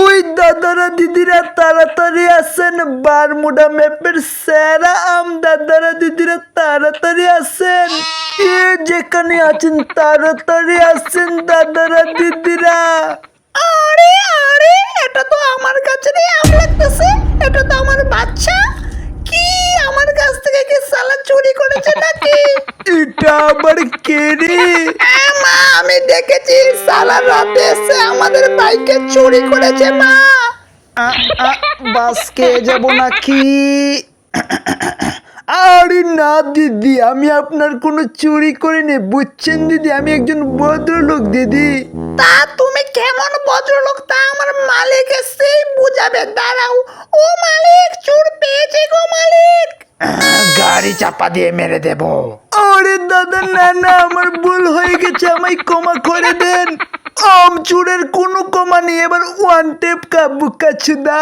ওই দাদারা দিদিরা তাড়াতাড়ি আসেন। বারমুডা ম্যাপের সেরা আম দাদারা দিদিরা তাড়াতাড়ি আসেন। এ যেখানে আছেন তাড়াতাড়ি আসেন দাদারা দিদিরা। আরে আরে এটা তো আমার কাছে রে আম লাগতেছে। এটা তো আমার বাচ্চা। কি আমার কাছ থেকে কি সালা চুরি করেছে নাকি? এটা আবার কে রে? মা আমি দেখেছি সালা রাতে এসে আমাদের বাইকে চুরি করেছে মা। বাস কে যাব নাকি? আরে না দিদি আমি আপনার কোনো চুরি করিনি বুঝছেন দিদি? আমি একজন ভদ্রলোক দিদি। তা তুমি কেমন ভদ্রলোক? তা আমার মালিক এসেই বুঝাবে। দাঁড়াও। ও মালিক চোর পেয়েছে গো মালিক। গাড়ি চাপা দিয়ে মেরে দেব। আরে দাদা না না আমার গেছে আমায় ক্ষমা করে দেন। আম চুরের কোনো কমা নেই, এবার ওয়ান টেপ কাবু কাছুদা